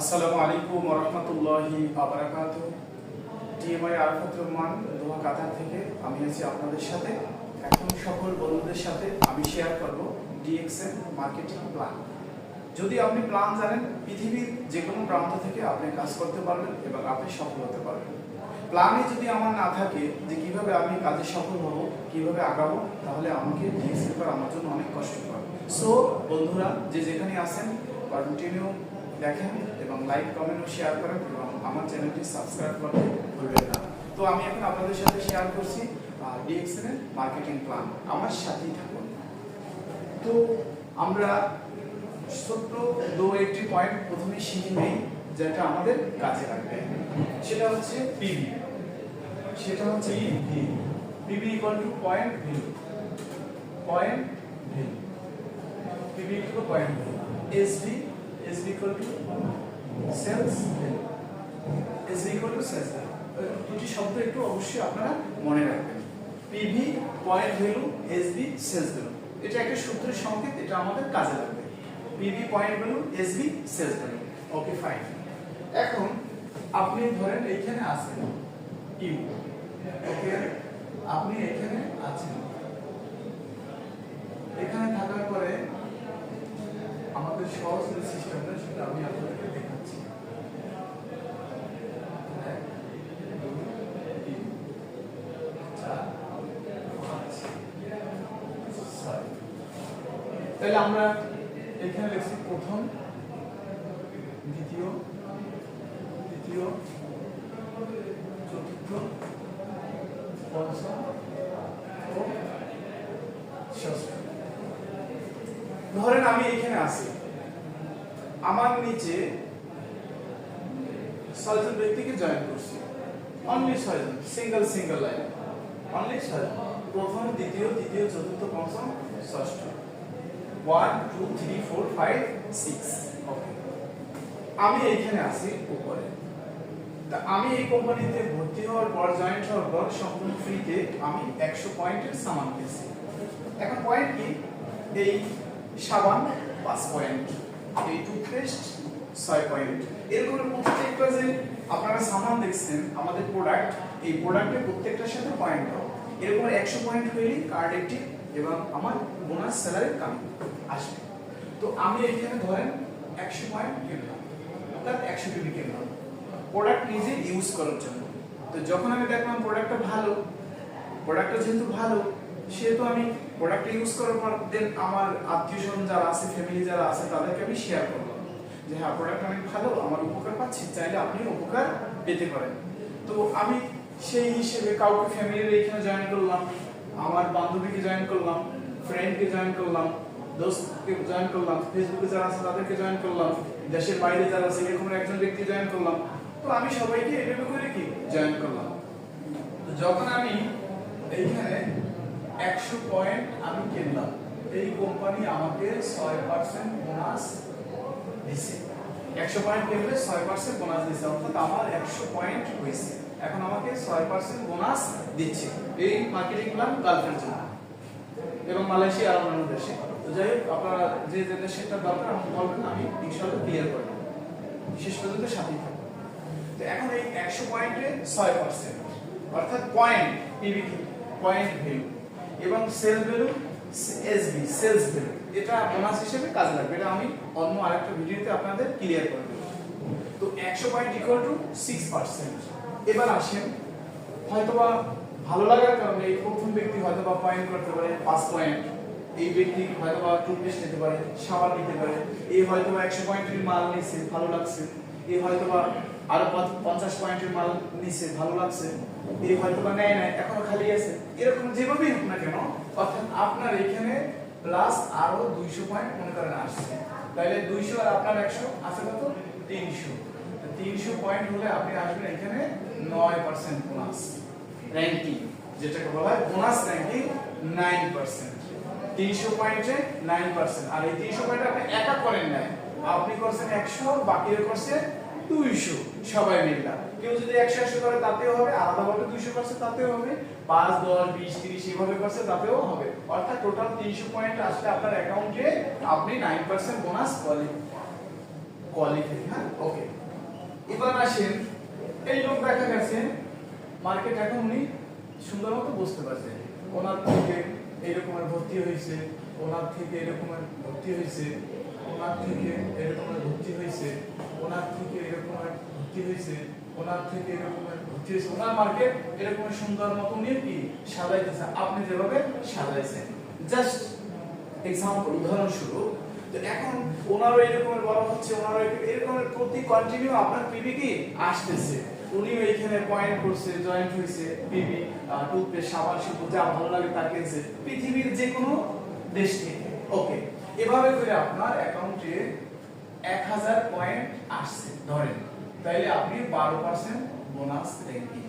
আসসালামু আলাইকুম রহমতুল্লাহি আবরাকাত টিএমআই আরাফাত রহমান, দোয়া কাতার থেকে আমি আছি আপনাদের সাথে। এখন সকল বন্ধুদের সাথে আমি শেয়ার করব ডিএক্সএন মার্কেটিং প্ল্যান। যদি আপনি প্ল্যান জানেন, পৃথিবীর যে কোনো প্রান্ত থেকে আপনি কাজ করতে পারবেন এবং আপনি সফল হতে পারবেন। প্ল্যানে যদি আমার না থাকে যে কীভাবে আমি কাজে সফল হব, কীভাবে আগাবো, তাহলে আমাকে ডিএক্সএন করা আমার জন্য অনেক কষ্টকর সো বন্ধুরা, যে যেখানে আছেন কন্টিনিউ দেখেন এবং লাইক কমেন্ট ও শেয়ার করেন এবং আমার চ্যানেলটি সাবস্ক্রাইব করতে ভুলবেন না। তো আমি এখন আপনাদের সাথে শেয়ার করছি ডিএক্সএন এর মার্কেটিং প্ল্যান আমার সাথেই থাকুন। তো আমরা ছোট্ট দু একটি পয়েন্ট প্রথমে শিখে নেই যেটা আমাদের কাজে লাগবে। সেটা হচ্ছে পিভি সেটা হচ্ছে PV PV equal to point value point value PV equal to point value SV SV equal to sales SV equal to sales দুটি শব্দ একটু অবশ্যই আপনারা মনে রাখবেন। PV point value SV sales value এটা একটা সূত্রের সংকেত এটা আমাদের কাজে লাগবে। PV point value SV sales value okay fine এখন আপনি ধরেন এইখানে আছেন ইউ ওকে আপনি এখানে আছেন। এখানে থাকার পরে সহজ যে সিস্টেমটা সেটা আমি আপনাদেরকে দেখাচ্ছি। তাহলে আমরা এখানে লিখছি প্রথম, দ্বিতীয়, তৃতীয়, চতুর্থ, পঞ্চম ও ষষ্ঠ ধরেন আমি এখানে আছি আমার নিচে ছয়জন ব্যক্তিকে জয়েন করছি। অনলি ছয়জন সিঙ্গেল সিঙ্গেল লাইন অনলি ছয়জন। প্রথম, দ্বিতীয়, তৃতীয়, চতুর্থ, পঞ্চম, ষষ্ঠ। One two three four five six okay আমি এইখানে আছি উপরে। তা আমি এই কোম্পানিতে ভর্তি হওয়ার পর জয়েন্ট হওয়ার পর, সম্পূর্ণ ফ্রিতে আমি একশো পয়েন্টের সামান পেয়েছি। এখন পয়েন্ট কি? এই সাবান পাঁচ পয়েন্ট এই টুথপেস্ট ছয় পয়েন্ট এরকম প্রত্যেকটা যে আপনারা সামান দেখছেন, আমাদের প্রোডাক্ট এই প্রোডাক্টের প্রত্যেকটার সাথে পয়েন্ট দাও এরকম একশো পয়েন্ট হইলেই কার্ড একটি এবং আমার বোনাস স্যালারি কাম আসবে। তো আমি এখানে ধরেন একশো পয়েন্ট কিনলাম। অর্থাৎ একশো টিভি কিনলাম। প্রোডাক্ট নিজে ইউজ করার জন্য। তো যখন আমি দেখলাম প্রোডাক্টটা ভালো প্রোডাক্টটা যেহেতু ভালো সেহেতু আমি প্রোডাক্টটা ইউজ করার পর দেন আমার আত্মীয় স্বজন যারা আছে ফ্যামিলি যারা আছে, তাদেরকে আমি শেয়ার করলাম। যে হ্যাঁ প্রোডাক্ট অনেক ভালো, আমার উপকার পাচ্ছি, চাইলে আপনি উপকার পেতে পারেন। তো আমি সেই হিসেবে কাউকে ফ্যামিলির এখানে জয়েন করলাম, আমার বান্ধবীকে জয়েন করলাম ফ্রেন্ডকে জয়েন করলাম, দোস্তকে জয়েন করলাম ফেসবুকে যারা আছে, তাদেরকে জয়েন করলাম, দেশের বাইরে যারা আছে, এরকম একজন ব্যক্তি জয়েন করলাম। তো আমি সবাইকে এভাবে করে কি? জয়েন করলাম। তো যখন আমি এইখানে একশো পয়েন্ট আমি কিনলাম। এই কোম্পানি আমাকে ছয় পার্সেন্ট বোনাস দিছে। একশো পয়েন্ট কিনলে ছয় পার্সেন্ট বোনাস দিচ্ছে অর্থাৎ আমার একশো পয়েন্ট হয়েছে। এখন আমাকে ছয় পার্সেন্ট বোনাস দিচ্ছে। এই মার্কেটিং প্ল্যান গালফের জন্য। এবং মালয়েশিয়া আর অন্যান্য দেশে। তো যাই হোক, আপনারা যে যে দেশেরটা দরকার, আমাকে বলবেন, আমি ইনশাল্লাহ ক্লিয়ার করে দেবো। শেষ পর্যন্ত সাথেই থাকব তো এখন এই একশো পয়েন্টে ছয় পার্সেন্ট, অর্থাৎ পয়েন্ট পিবি পয়েন্ট ভ্যালু এবং sale value SV sales value এটা বোনাস হিসেবে কাজে লাগবে। এটা আমি অন্য আরেকটা ভিডিওতে আপনাদের ক্লিয়ার করে দেবো। তো একশো point equal to six percent এবার আসেন, হয়তোবা ভালো লাগার কারণে এই প্রথম ব্যক্তি হয়তোবা পয়েন্ট করতে পারে পাঁচ পয়েন্ট এই ব্যক্তি হয়তোবা টুথপেস্ট নিতে পারে সাবান নিতে পারে। এই হয়তোবা একশো পয়েন্টের মাল নিছে, ভালো লাগছে। এই হয়তোবা আরও পঞ্চাশ পয়েন্টের মাল নিছে ভালো লাগছে। এই হয়তোবা নেয় নাই এখনও খালি আছে। এরকম যেভাবেই হোক না কেন অর্থাৎ আপনার এখানে প্লাস আরও দুইশো পয়েন্ট মনে করেন আসছে। তাহলে দুইশো আর আপনার একশো আছে কত? তিনশো। তিনশো পয়েন্ট হলে আপনি আসবেন এখানে নয় পার্সেন্ট বোনাস র্যাঙ্কিং যেটাকে বলা হয় বোনাস র্যাঙ্কিং নাইন পার্সেন্ট তিনশো পয়েন্টে নাইন পার্সেন্ট আর এই তিনশো পয়েন্টে আপনি একা করেন নাই। আপনি করছেন একশো বাকিরা করছে দুইশো সবাই মিললা কেউ যদি একশো একশো করে তাতেও হবে আলাদাভাবে দুইশো করছে তাতেও হবে, পাঁচ, দশ, বিশ, তিরিশ, এইভাবে করছে তাতেও হবে। অর্থাৎ টোটাল তিনশো পয়েন্ট আসলে আপনার অ্যাকাউন্টে আপনি নাইন পার্সেন্ট বোনাস কোয়ালিফাই হ্যাঁ? ওকে আসেন, এই লোক দেখা গেছে মার্কেট এখন উনি সুন্দর মতো বুঝতে পারছে। ওনার থেকে এইরকমের ভর্তি হয়েছে, ওনার থেকে এরকমের ভর্তি হয়েছে। ওনার থেকে এরকমের ভর্তি হয়েছে, ওনার থেকে এরকমের ভর্তি হয়েছে, ওনার থেকে এরকমের ভর্তি হয়েছে। ওনার মার্কেট এরকমের সুন্দর মতো নিয়ে কি সাজাইতেছে? আপনি যেভাবে সাজাইছেন। জাস্ট এক্সাম্পল উদাহরণস্বরূপ, তো এখন ওনারও এরকমের বলা হচ্ছে, ওনারও এরকম- এরকমের প্রতি কন্টিনিউ আপনার পিবি কি আসতেছে। উনিও এইখানে পয়েন্ট করছে জয়েন্ট হয়েছে পিবি টুথপেস্ট সাবান শ্যাম্পু যা ভালো লাগে তা কিনছে। পৃথিবীর যে কোনো দেশ থেকে। ওকে এভাবে করে আপনার অ্যাকাউন্টে এক হাজার পয়েন্ট আসছে, ধরেন। তাইলে আপনি বারো পার্সেন্ট বোনাস র্যাঙ্কিং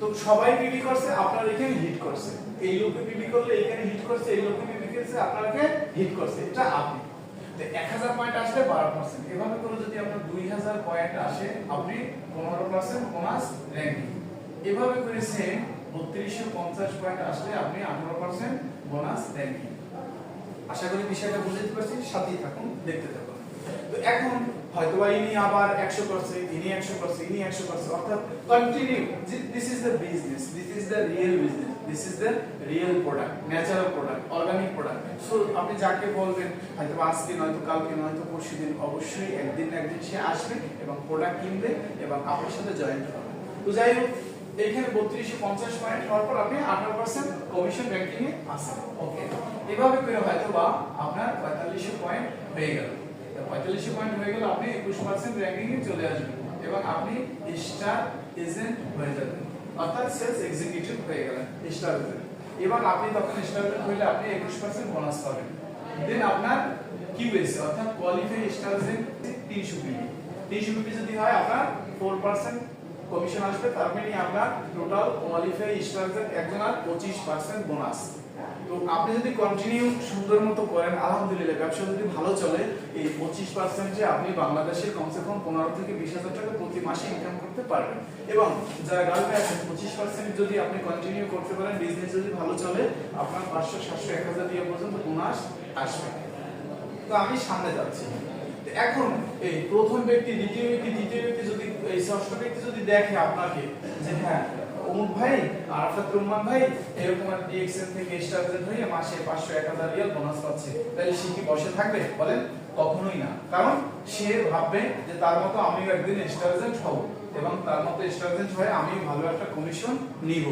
তো সবাই পিবি করছে, আপনার এখানে হিট করছে। এই লোকে পিবি করলে এখানে হিট করছে, এই লোকে পিবি করছে, আপনাকে হিট করছে। এটা আপনি। তো এক হাজার পয়েন্ট আসলে বারো পার্সেন্ট এভাবে করে যদি আপনার দুই হাজার পয়েন্ট আসে, আপনি পনেরো পার্সেন্ট বোনাস র্যাঙ্কিং এভাবে করে সেম বত্রিশশো পঞ্চাশ পয়েন্ট আসলে আপনি আঠারো পার্সেন্ট বোনাস র্যাঙ্কিং আশা করি বিষয়টা বুঝতে পারছি, সাথেই থাকুন, দেখতে থাকুন। তো এখন হয়তো ইনি আবার 100 করছে, ইনি 100 করছে, ইনি 100 করছে, অর্থাৎ continue this is the business this is the real business this is the real product natural product organic product so আপনি যাকে বলবেন হয়তো আজকে নয়তো কালকে নয়তো পরশুদিন অবশ্যই একদিন একদিন সে আসবে এবং প্রোডাক্ট কিনবে এবং আপনার সাথে জয়েন্ট হবে। তো যাই হোক এইখানে বত্রিশশো পঞ্চাশ পয়েন্ট হওয়ার পর আপনি আঠারো পার্সেন্ট কমিশন র্যাঙ্কিং এ আসেন। ওকে এভাবে করে হয়তো বা আপনার পঁয়তাল্লিশশো পয়েন্ট হয়ে গেল। পঁয়তাল্লিশশো পয়েন্ট হয়ে গেলে আপনি একুশ পার্সেন্ট র্যাঙ্কিং এ চলে আসবেন এবং আপনি স্টার এজেন্ট হয়ে যাবেন। অর্থাৎ সেলস এক্সিকিউটিভ হয়ে গেলেন স্টার এজেন্ট এবং আপনি তখন স্টার এজেন্ট হইলে আপনি একুশ পার্সেন্ট বোনাস পাবেন। দেন আপনার কিউএস অর্থাৎ কোয়ালিফাই স্টার এজেন্ট তিনশো পিপি তিনশো পিপি যদি হয় আপনার ফোর পার্সেন্ট কমিশন আসবে, তার মানে আপনার টোটাল কোয়ালিফাই স্টারদের একজন আর পঁচিশ পার্সেন্ট বোনাস তো আপনি যদি কন্টিনিউ সুন্দর মতো করেন, আলহামদুলিল্লাহ, ব্যবসা যদি ভালো চলে, এই পঁচিশ পার্সেন্টে আপনি বাংলাদেশের কমসে কম পনেরো থেকে বিশ হাজার টাকা প্রতি মাসে ইনকাম করতে পারবেন। এবং যারা গার্লফে আছেন পঁচিশ পার্সেন্ট যদি আপনি কন্টিনিউ করতে পারেন বিজনেস যদি ভালো চলে, আপনার পাঁচশো, সাতশো, এক হাজার দিয়ে পর্যন্ত বোনাস আসবে। তো আমি সামনে যাচ্ছি। এখন এই প্রথম ব্যক্তি, দ্বিতীয় ব্যক্তি, তৃতীয় ব্যক্তি যদি, এই ষষ্ঠ ব্যক্তি যদি দেখে আপনাকে যে হ্যাঁ অমুক ভাই, আরাফাত রহমান ভাই, এরকম আর ডিএক্সএন থেকে স্টারজেন হয়ে মাসে পাঁচশো এক হাজার রিয়াল বোনাস পাচ্ছে, তাহলে সে কি বসে থাকবে? বলেন, কখনোই না। কারণ সে ভাববে যে তার মতো আমিও একদিন স্টারজেন্ট হব এবং তার মতো স্টারজেন্ট হয়ে আমি ভালো একটা কমিশন নিব।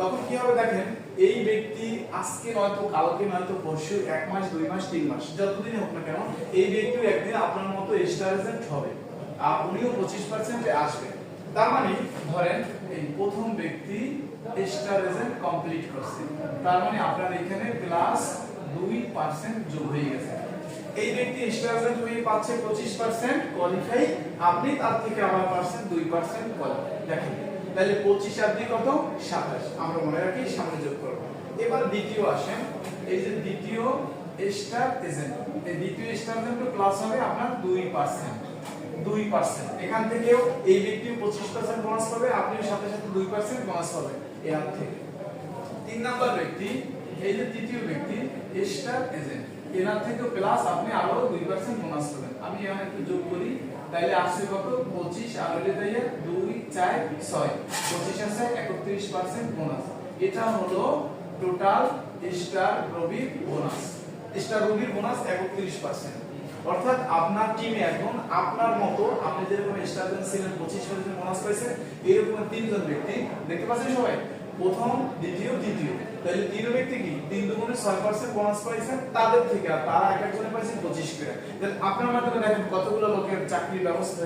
তখন কি হবে দেখেন এই ব্যক্তি আজকে নয়তো, কালকে নয়তো, পরশু, এক মাস, দুই মাস, তিন মাস যতদিন হোক না কেন, এই ব্যক্তিও একদিন আপনার মতো স্টার এজেন্ট হবে। আর উনিও পঁচিশ পার্সেন্টে আসবে। তার মানে ধরেন, এই প্রথম ব্যক্তি স্টার এজেন্ট কমপ্লিট করছে। তার মানে আপনার এখানে প্লাস দুই পার্সেন্ট যোগ হয়ে গেছে। এই ব্যক্তি স্টার এজেন্ট হয়ে পাচ্ছে পঁচিশ পার্সেন্ট কোয়ালিফাই আপনি তার থেকে আবার পার্সেন্ট দুই পার্সেন্ট কোয়ালিফাই দেখেন তাহলে পঁচিশ আর দুই কত? সাতাশ। আমরা মনে রাখি সামনে যোগ করব। এবার দ্বিতীয় আসেন। এই যে দ্বিতীয় স্টার এজেন্ট, এই দ্বিতীয় স্টার এজেন্ট প্লাস হবে আপনার দুই পার্সেন্ট দুই পার্সেন্ট এখান থেকেও এই ব্যক্তিও পঁচিশ পার্সেন্ট বোনাস পাবে, আপনিও সাথে সাথে দুই পার্সেন্ট বোনাস পাবে এর থেকে। তিন নাম্বার ব্যক্তি, এই যে তৃতীয় ব্যক্তি, স্টার এজেন্ট, এনার থেকে প্লাস আপনি আরও দুই পার্সেন্ট বোনাস পাবেন। আমি এখানে একটু যোগ করি। তাইলে আসছে কত? পঁচিশ আর হলে তাইলে দুই, চার, ছয়। পঁচিশ আছে, একত্রিশ পার্সেন্ট বোনাস। এটা হলো total star ruby bonus. Star রবির বোনাস একত্রিশ পার্সেন্ট। অর্থাৎ আপনার টিমে এখন, আপনার মতো আপনি যেরকম স্টার ছিলেন, পঁচিশ পার্সেন্ট বোনাস পাইছে এরকম তিনজন ব্যক্তি। দেখতে পাচ্ছেন সবাই? প্রথম, দ্বিতীয়, তৃতীয়। তাহলে তিন ব্যক্তি কি? তিন দুগুণে ছয় পার্সেন্ট বোনাস তাদের থেকে, আর তারা এক একজনে পঁচিশ করে। আপনার মাধ্যমে দেখেন, কতগুলো লোকের চাকরির ব্যবস্থা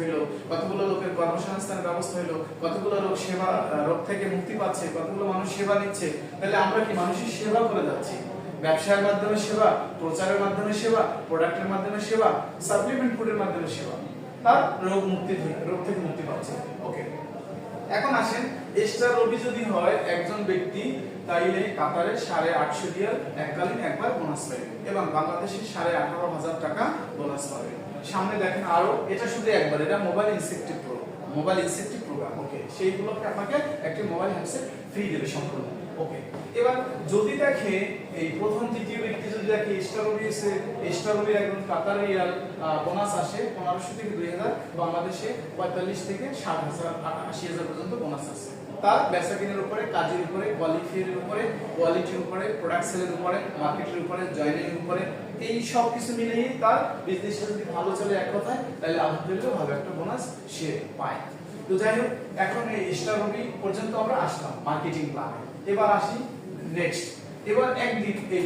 কতগুলো লোকের কর্মসংস্থানের ব্যবস্থা কতগুলো লোক সেবা রোগ থেকে মুক্তি পাচ্ছে, কতগুলো মানুষ সেবা নিচ্ছে, তাহলে আমরা কি মানুষের সেবা করে যাচ্ছি? ব্যবসায়ের মাধ্যমে সেবা, প্রচারের মাধ্যমে সেবা, প্রোডাক্টের মাধ্যমে সেবা সাপ্লিমেন্ট ফুডের মাধ্যমে সেবা। তার রোগ মুক্তি রোগ থেকে মুক্তি পাচ্ছে। ওকে এখন আসেন এস্টার রবি যদি হয় একজন ব্যক্তি, তাইলে কাতারে সাড়ে আটশো রিয়াল এককালীন একবার বোনাস পাবে এবং বাংলাদেশে সাড়ে আঠারো হাজার টাকা বোনাস পাবে সামনে দেখেন আরও, এটা শুধু একবার, এটা mobile incentive pro mobile incentive program okay সেইগুলোকে আপনাকে একটি মোবাইল হ্যান্ডসেট ফ্রি দেবে সম্পূর্ণ। ওকে এবার যদি দেখে এই প্রথম তৃতীয় ব্যক্তি যদি দেখে স্টারোবিসে স্টারোবির একজন কাতার বোনাস আসে পনেরোশো থেকে দুই হাজার, বাংলাদেশে পঁয়তাল্লিশ থেকে ষাট হাজার আশি হাজার পর্যন্ত বোনাস আসে। তার বেচা উপরে, কাজের উপরে কোয়ালিফাইয়ের উপরে কোয়ালিটির উপরে প্রোডাক্ট সেলের উপরে মার্কেটের উপরে জয়েনের উপরে, এই সব কিছু মিলিয়ে তার বিজনেসটা যদি ভালো চলে এক কথায়, তাহলে আলহামদুলিল্লাহ ভালো একটা বোনাস সে পায়। তো যাই হোক, এখন এই স্টারবি পর্যন্ত আমরা আসলাম মার্কেটিং প্ল্যানে এবার আসি নেক্সট এবার একদিন এই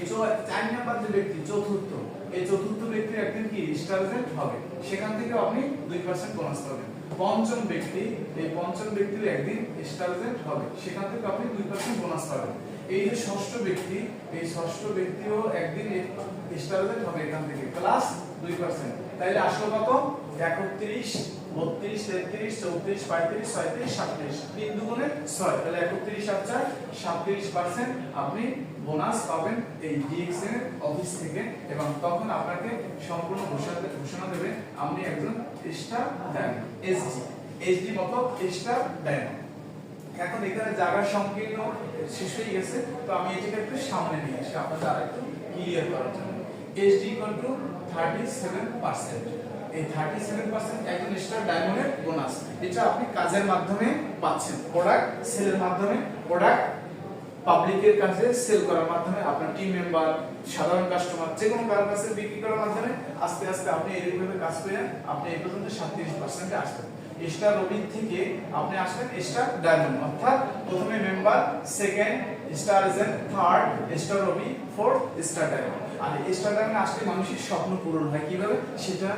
চার নাম্বার যে ব্যক্তি, চতুর্থ, এই চতুর্থ ব্যক্তির একদিন কি স্টারজেন্ট হবে? সেখান থেকে আপনি দুই পার্সেন্ট বোনাস পাবেন। পঞ্চম ব্যক্তি, এই পঞ্চম ব্যক্তির একদিন স্টারজেন্ট হবে। সেখান থেকে আপনি দুই পার্সেন্ট বোনাস পাবেন। এই যে ষষ্ঠ ব্যক্তি, এই ষষ্ঠ ব্যক্তিও একদিন স্টারজেন্ট হবে এখান থেকে। প্লাস দুই পার্সেন্ট তাইলে আসলো কত? একত্রিশ, বত্রিশ, তেত্রিশ, চৌত্রিশ, পঁয়ত্রিশ, ছয়ত্রিশ, সাতত্রিশ। তিন দুগুণে ছয়। তাহলে একত্রিশ আর চার, সাতত্রিশ পার্সেন্ট আপনি বোনাস পাবেন এই ডিএক্সএন অফিস থেকে এবং তখন আপনাকে সম্পূর্ণ ঘোষণা ঘোষণা দেবে আপনি একজন স্টার ডায়মন্ড এসডি এসডি মতো স্টার ডায়মন্ড এখন এখানে জায়গা সংকীর্ণ শেষ হয়ে গেছে, তো আমি এটাকে একটু সামনে নিয়ে আসি, আপনাদের আরেকটু ক্লিয়ার করার জন্য। SD equal to thirty seven percent এই থার্টি সেভেন পার্সেন্ট একজন স্টার ডায়মন্ডের বোনাস এটা আপনি কাজের মাধ্যমে পাচ্ছেন। প্রোডাক্ট সেলের মাধ্যমে প্রোডাক্ট পাবলিকের কাছে সেল করার মাধ্যমে আপনার টিম মেম্বার সাধারণ কাস্টমার যে কোনো কারোর কাছে বিক্রি করার মাধ্যমে আস্তে আস্তে আপনি এরকমভাবে কাজ করে আপনি এই পর্যন্ত সাতত্রিশ পার্সেন্টে আসবেন। স্টার রবি থেকে আপনি আসবেন স্টার ডায়মন্ড অর্থাৎ প্রথমে member second star agent third star ruby fourth star diamond আর স্টার ডায়মন্ড আসলে মানুষের স্বপ্ন পূরণ হয়। কীভাবে? সেটা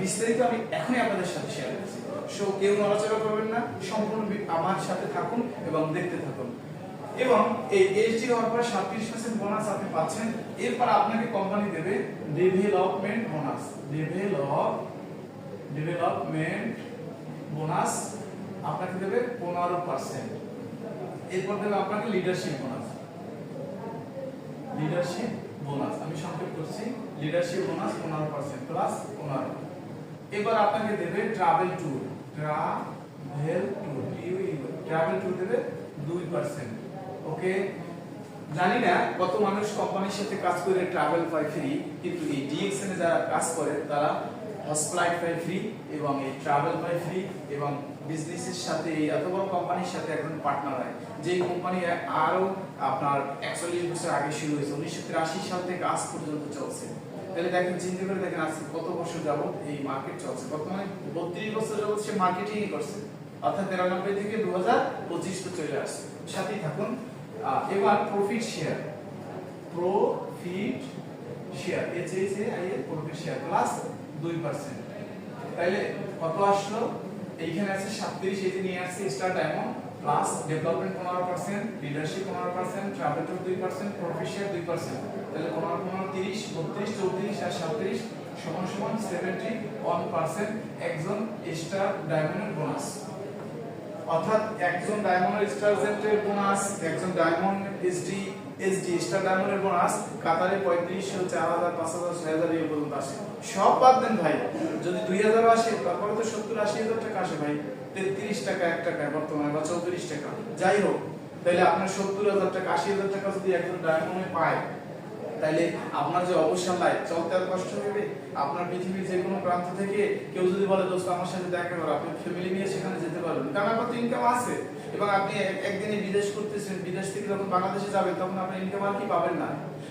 বিস্তারিত আমি এখনই আপনাদের সাথে শেয়ার করছি। সো কেউ নড়াচড়া করবেন না, সম্পূর্ণ আমার সাথে থাকুন এবং দেখতে থাকুন। এবং এই এইচডি হওয়ার পর সাতত্রিশ পার্সেন্ট বোনাস আপনি পাচ্ছেন। এরপর আপনাকে কোম্পানি দেবে development bonus develop development bonus আপনাকে দেবে পনেরো পার্সেন্ট এরপর দেবে আপনাকে লিডারশিপ বোনাস লিডারশিপ বোনাস আমি সংক্ষেপ করছি। লিডারশিপ বোনাস পনেরো পার্সেন্ট প্লাস পনেরো। এবার আপনাকে দেবে travel tour travel tour travel tour দেবে দুই পার্সেন্ট ওকে জানি না কত মানুষ কোম্পানির সাথে কাজ করে ট্রাভেল পায় ফ্রি কিন্তু এই ডিএক্সএন এ যারা কাজ করে, তারা হসপ্লাইট পায় ফ্রি এবং এই ট্রাভেল পায় ফ্রি এবং বিজনেসের সাথে এই এত বড় কোম্পানির সাথে একজন পার্টনার হয়। যে কোম্পানি আরও আপনার একচল্লিশ বছর আগে শুরু হয়েছে, উনিশশো তিরাশি সাল থেকে আজ পর্যন্ত চলছে। তাহলে দেখেন, চিন্তা করে দেখেন আজকে কত বছর যাবত এই মার্কেট চলছে। বর্তমানে বত্রিশ বছর যাবত সে মার্কেটিং করছে। অর্থাৎ তিরানব্বই থেকে দু হাজার পঁচিশ তো চলে আসছে। সাথেই থাকুন এবার profit share profit share H H I এর প্রফিট শেয়ার প্লাস দুই পার্সেন্ট তাইলে কত আসলো? এইখানে আছে সাতত্রিশ, এই নিয়ে আসছে স্টার ডায়মন্ড প্লাস ডেভেলপমেন্ট পনেরো পার্সেন্ট লিডারশিপ পনেরো পার্সেন্ট ট্রাভেল ট্যুর দুই পার্সেন্ট প্রফিট শেয়ার দুই পার্সেন্ট তাহলে পনেরো পনেরো তিরিশ, বত্রিশ, চৌত্রিশ আর সাতত্রিশ সমান সমান সেভেন্টি ওয়ান পার্সেন্ট একজন স্টার ডায়মন্ডের বোনাস অর্থাৎ একজন ডায়মন্ড স্টারজেন্টের বোনাস একজন ডায়মন্ড এসডি এসডি স্টার ডায়মন্ডের বোনাস কাতারে পঁয়ত্রিশশো চার হাজার, পাঁচ হাজার, ছয় হাজার এই পর্যন্ত আসে। সব বাদ দেন ভাই, যদি দুই হাজার আসে, তারপরে তো সত্তর আশি হাজার টাকা আসে ভাই। তেত্রিশ টাকা এক টাকায় বর্তমানে, বা চৌত্রিশ টাকা। যাই হোক, তাহলে আপনার সত্তর হাজার টাকা, আশি হাজার টাকা যদি একজন ডায়মন্ডে পায় তাইলে আপনার যে অবসর লাইফ চলতে আর কষ্ট হবে? আপনার পৃথিবীর যে কোনো প্রান্ত থেকে কেউ যদি বলে, দোস্ত, আমার সাথে দেখা করো, আপনি ফ্যামিলি নিয়ে সেখানে যেতে পারবেন। কারণ আপনার তো ইনকাম আছে। এবং আপনি একদিনে বিদেশ করতেছেন, বিদেশ থেকে যখন বাংলাদেশে যাবেন, তখন আপনার ইনকাম আর কি পাবেন না?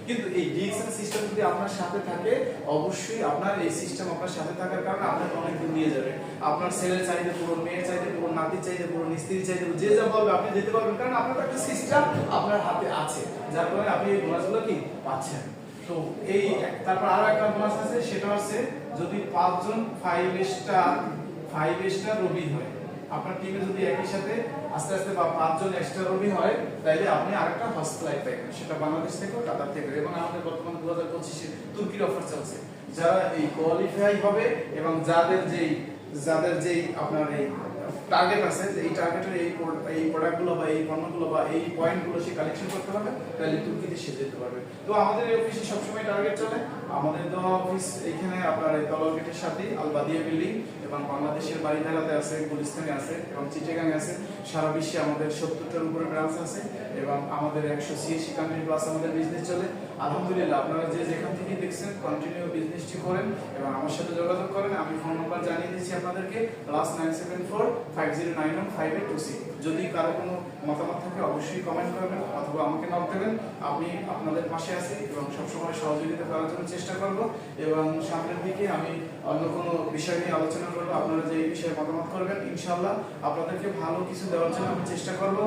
কিন্তু এই ডিএক্সএল সিস্টেম যদি আপনার সাথে থাকে, অবশ্যই আপনার এই সিস্টেম আপনার সাথে থাকার কারণে আপনাকে অনেক দূর নিয়ে যাবে। আপনার ছেলের চাইতে পূরণ, মেয়ের চাইতে পূরণ, নাতির চাইতে পূরণ, স্ত্রীর চাইতে যে যা বলবে আপনি যেতে পারবেন, কারণ আপনার একটা সিস্টেম আপনার হাতে আছে। যার কারণে আপনি এই বোনাসগুলো কি পাচ্ছেন। তো এই তারপর আরও একটা বোনাস আছে, সেটা হচ্ছে যদি পাঁচজন five star five star ruby হয়, আপনার টিমে যদি একই সাথে আস্তে আস্তে বা পাঁচজন এক্সট্রা রবি হয়, তাইলে আপনি আরেকটা ফার্স্ট ফ্লাইট পাইবেন। সেটা বাংলাদেশ থেকে কাতার থেকে। এবং আমাদের বর্তমান দু হাজার পঁচিশে তুর্কির অফার চলছে। যারা এই কোয়ালিফাই হবে এবং যাদের যেই যাদের যেই আপনার এই টার্গেট আছে, যে এই টার্গেটের এই প্রোডাক্টগুলো বা এই পণ্যগুলো বা এই পয়েন্টগুলো সে কালেকশন করতে পারবে, তাহলে তুর্কিতে সে যেতে পারবে। তো আমাদের এই অফিসে সবসময় টার্গেট চলে। আমাদের দেওয়া অফিস এখানে আপনার তলার গেটের সাথে আলবাদিয়া বিল্ডিং এবং বাংলাদেশের বাড়িধারাতে আছে, গুলিস্তানে আছে এবং চিটেগাং আছে। সারা বিশ্বে আমাদের সত্তরটার উপরে ব্রাঞ্চ আছে এবং আমাদের একশো সিএসি কান্ট্রি প্লাস আমাদের বিজনেস চলে। আলহামদুলিল্লাহ, আপনারা যে যেখান থেকে দেখছেন কন্টিনিউ বিজনেসটি করেন এবং আমার সাথে যোগাযোগ করেন। আমি ফোন নাম্বার জানিয়ে দিচ্ছি আপনাদেরকে plus nine seven four five zero nine one five eight two six যদি কারও কোনো মতামত থাকে, অবশ্যই কমেন্ট করবেন অথবা আমাকে নক দেবেন। আমি আপনাদের পাশে আছি এবং সবসময় সহযোগিতা করার জন্য চেষ্টা করব। এবং সামনের দিকে আমি অন্য কোনো বিষয় নিয়ে আলোচনা করব। আপনারা যে এই বিষয়ে মতামত করবেন, ইনশাআল্লাহ আপনাদেরকে ভালো কিছু দেওয়ার জন্য আমি চেষ্টা করব।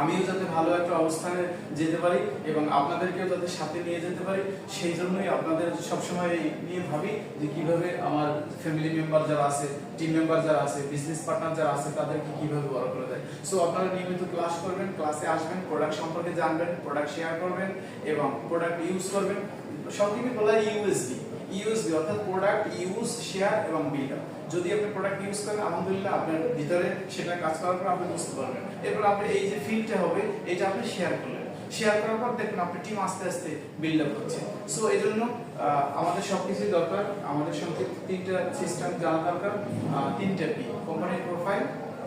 আমিও যাতে ভালো একটা অবস্থানে যেতে পারি এবং আপনাদেরকেও যাতে সাথে নিয়ে যেতে পারি, সেই জন্যই আপনাদের সবসময় নিয়ে ভাবি যে কীভাবে আমার ফ্যামিলি মেম্বার যারা আছে টিম মেম্বার যারা আছে বিজনেস পার্টনার যারা আছে, তাদেরকে কীভাবে বড় করে দেয়। সো আপনারা নিয়মিত ক্লাস করবেন ক্লাসে আসবেন প্রোডাক্ট সম্পর্কে জানবেন প্রোডাক্ট শেয়ার করবেন এবং প্রোডাক্ট ইউজ করবেন। সব থেকে বলা ইউএসডি ইউএসবি অর্থাৎ প্রোডাক্ট ইউজ শেয়ার এবং বিল্ড যদি আপনি প্রোডাক্ট ইউজ করেন, আলহামদুলিল্লাহ আপনার ভিতরে সেটা কাজ করার পর আপনি বুঝতে পারবেন। এরপর আপনি এই যে ফিলটা হবে, এটা আপনি শেয়ার করলেন। শেয়ার করার পর দেখবেন আপনার টিম আস্তে আস্তে বিল্ড আপ হচ্ছে। সো এই জন্য আমাদের সবকিছুই দরকার। আমাদের সঙ্গে তিনটা সিস্টেম জানা দরকার। তিনটা পি কোম্পানির প্রোফাইল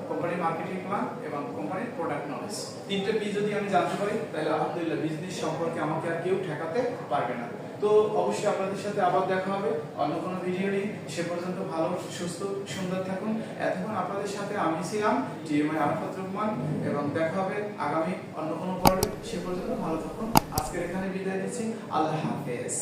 কোম্পানির মার্কেটিং প্ল্যান এবং কোম্পানির প্রোডাক্ট নলেজ তিনটে পি যদি আমি জানতে পারি, তাহলে আলহামদুলিল্লাহ বিজনেস সম্পর্কে আমাকে আর কেউ ঠেকাতে পারবে না। তো অবশ্যই আপনাদের সাথে আবার দেখা হবে। অন্য কোনো ভিডিও নিয়ে। সে পর্যন্ত ভালো, সুস্থ, সুন্দর থাকুন। এতক্ষণ আপনাদের সাথে আমি ছিলাম টিএমআই আরাফাত রহমান এবং দেখা হবে আগামী অন্য কোনো পর্বে। সে পর্যন্ত ভালো থাকুন। আজকের এখানে বিদায় দিচ্ছি আল্লাহ হাফেজ।